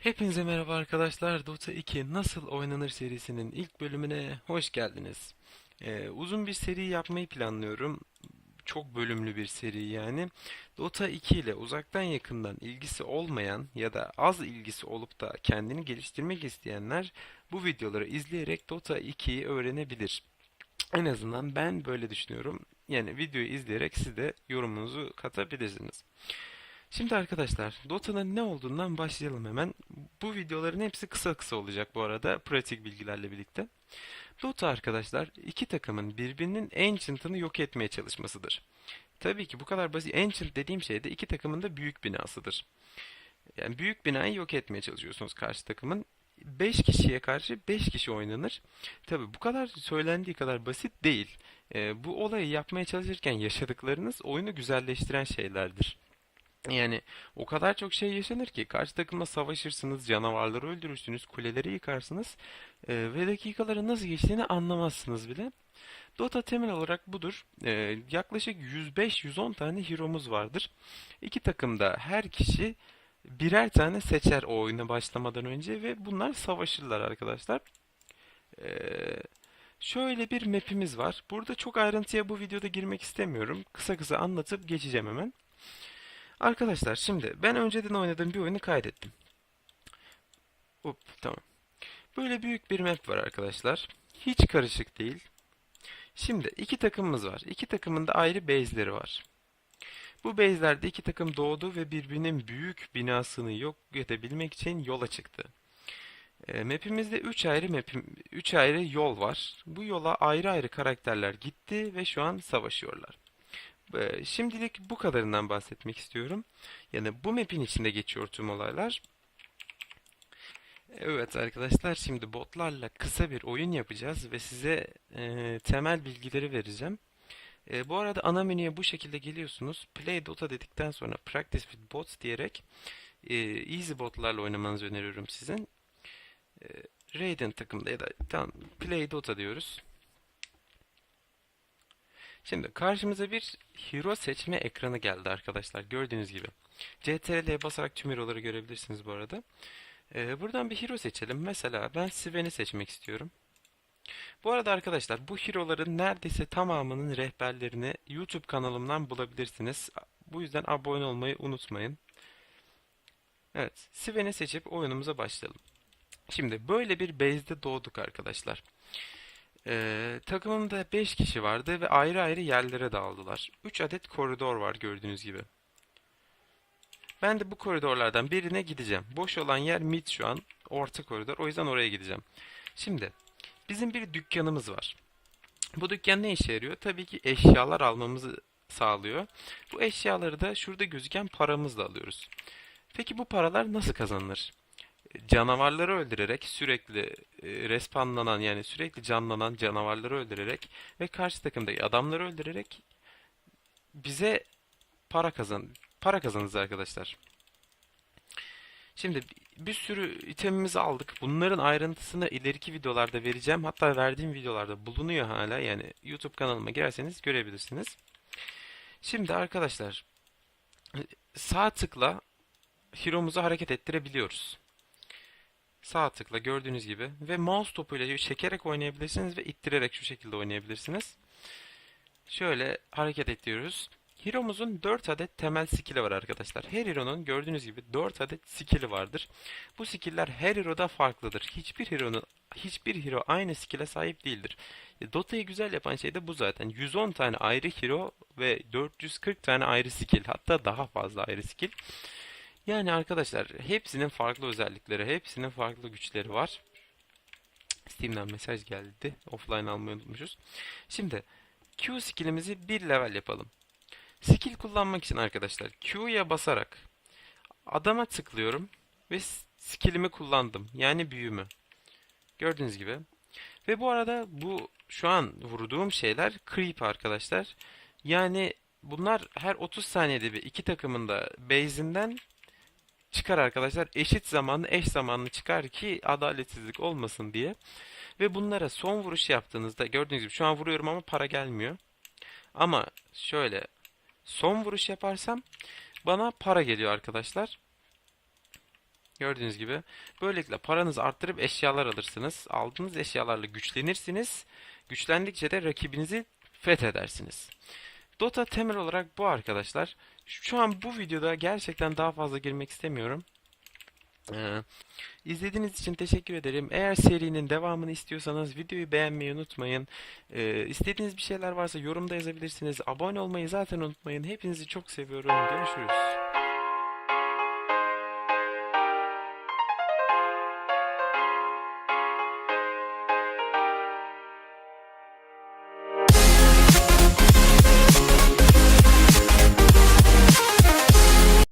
Hepinize merhaba arkadaşlar. Dota 2 Nasıl Oynanır serisinin ilk bölümüne hoş geldiniz. Ee, uzun bir seri yapmayı planlıyorum. Çok bölümlü bir seri yani. Dota 2 ile uzaktan yakından ilgisi olmayan ya da az ilgisi olup da kendini geliştirmek isteyenler bu videoları izleyerek Dota 2'yi öğrenebilir. En azından ben böyle düşünüyorum. Yani videoyu izleyerek siz de yorumunuzu katabilirsiniz. Şimdi arkadaşlar Dota'nın ne olduğundan başlayalım hemen. Bu videoların hepsi kısa kısa olacak bu arada pratik bilgilerle birlikte. Dota arkadaşlar iki takımın birbirinin Ancient'ını yok etmeye çalışmasıdır. Tabii ki bu kadar basit. Ancient dediğim şey de iki takımın da büyük binasıdır. Yani büyük binayı yok etmeye çalışıyorsunuz karşı takımın. 5 kişiye karşı 5 kişi oynanır. Tabii bu kadar söylendiği kadar basit değil. Ee, bu olayı yapmaya çalışırken yaşadıklarınız oyunu güzelleştiren şeylerdir. Yani o kadar çok şey yaşanır ki karşı takımla savaşırsınız, canavarları öldürürsünüz, kuleleri yıkarsınız e, ve dakikaların nasıl geçtiğini anlamazsınız bile. Dota temel olarak budur. E, yaklaşık 105-110 tane hero'muz vardır. İki takımda her kişi birer tane seçer o oyuna başlamadan önce ve bunlar savaşırlar arkadaşlar. E, şöyle bir map'imiz var. Burada çok ayrıntıya bu videoda girmek istemiyorum. Kısa kısa anlatıp geçeceğim hemen. Arkadaşlar şimdi ben önceden oynadığım bir oyunu kaydettim. Hop tamam. Böyle büyük bir map var arkadaşlar. Hiç karışık değil. Şimdi iki takımımız var. İki takımın da ayrı base'leri var. Bu base'lerde iki takım doğdu ve birbirinin büyük binasını yok edebilmek için yola çıktı. E, map'imizde 3 ayrı map'im 3 ayrı yol var. Bu yola ayrı ayrı karakterler gitti ve şu an savaşıyorlar. Ee, Şimdilik bu kadarından bahsetmek istiyorum. Yani bu map'in içinde geçiyor tüm olaylar. Evet arkadaşlar şimdi botlarla kısa bir oyun yapacağız ve size e, temel bilgileri vereceğim. E, bu arada ana menüye bu şekilde geliyorsunuz. Play Dota dedikten sonra Practice with Bots diyerek e, easy botlarla oynamanızı öneriyorum sizin. E, Raiden takımda ya da tam Play Dota diyoruz. Şimdi karşımıza bir hero seçme ekranı geldi arkadaşlar. Gördüğünüz gibi. CTRL'ye basarak tüm hero'ları görebilirsiniz bu arada. Ee, buradan bir hero seçelim. Mesela ben Sven'i seçmek istiyorum. Bu arada arkadaşlar bu hero'ların neredeyse tamamının rehberlerini YouTube kanalımdan bulabilirsiniz. Bu yüzden abone olmayı unutmayın. Evet, Sven'i seçip oyunumuza başlayalım. Şimdi böyle bir base'de doğduk arkadaşlar. Ee, takımımda 5 kişi vardı ve ayrı ayrı yerlere dağıldılar. 3 adet koridor var gördüğünüz gibi. Ben de bu koridorlardan birine gideceğim. Boş olan yer mid şu an. Orta koridor. O yüzden oraya gideceğim. Şimdi bizim bir dükkanımız var. Bu dükkan ne işe yarıyor? Tabii ki eşyalar almamızı sağlıyor. Bu eşyaları da şurada gözüken paramızla alıyoruz. Peki bu paralar nasıl kazanılır? Canavarları öldürerek sürekli e, respawnlanan yani sürekli canlanan canavarları öldürerek ve karşı takımdaki adamları öldürerek bize para kazan para kazanırız arkadaşlar. Şimdi bir sürü itemimizi aldık. Bunların ayrıntısını ileriki videolarda vereceğim. Hatta verdiğim videolarda bulunuyor hala. Yani YouTube kanalıma girerseniz görebilirsiniz. Şimdi arkadaşlar sağ tıkla hero'muzu hareket ettirebiliyoruz. Sağ tıkla gördüğünüz gibi ve mouse topuyla çekerek oynayabilirsiniz ve ittirerek şu şekilde oynayabilirsiniz. Şöyle hareket ediyoruz. Hero'muzun 4 adet temel skill'i var arkadaşlar. Her hero'nun gördüğünüz gibi 4 adet skill'i vardır. Bu skill'ler her hero'da farklıdır. Hiçbir hero'nun hiçbir hero aynı skill'e sahip değildir. E, Dota'yı güzel yapan şey de bu zaten. 110 tane ayrı hero ve 440 tane ayrı skill. Hatta daha fazla ayrı skill. Yani arkadaşlar hepsinin farklı özellikleri, hepsinin farklı güçleri var. Steam'den mesaj geldi. Offline almayı unutmuşuz. Şimdi Q skillimizi bir level yapalım. Skill kullanmak için arkadaşlar Q'ya basarak adama tıklıyorum ve skillimi kullandım. Yani büyümü. Gördüğünüz gibi. Ve bu arada bu şu an vurduğum şeyler creep arkadaşlar. Yani bunlar her 30 saniyede bir iki takımın da base'inden çıkar arkadaşlar. Eşit zamanlı eş zamanlı çıkar ki adaletsizlik olmasın diye. Ve bunlara son vuruş yaptığınızda gördüğünüz gibi şu an vuruyorum ama para gelmiyor. Ama şöyle son vuruş yaparsam bana para geliyor arkadaşlar. Gördüğünüz gibi. Böylelikle paranızı arttırıp eşyalar alırsınız. Aldığınız eşyalarla güçlenirsiniz. Güçlendikçe de rakibinizi fethedersiniz. Dota temel olarak bu arkadaşlar. Şu an bu videoda gerçekten daha fazla girmek istemiyorum. Ee, izlediğiniz için teşekkür ederim. Eğer serinin devamını istiyorsanız videoyu beğenmeyi unutmayın. Ee, istediğiniz bir şeyler varsa yorumda yazabilirsiniz. Abone olmayı zaten unutmayın. Hepinizi çok seviyorum. Görüşürüz.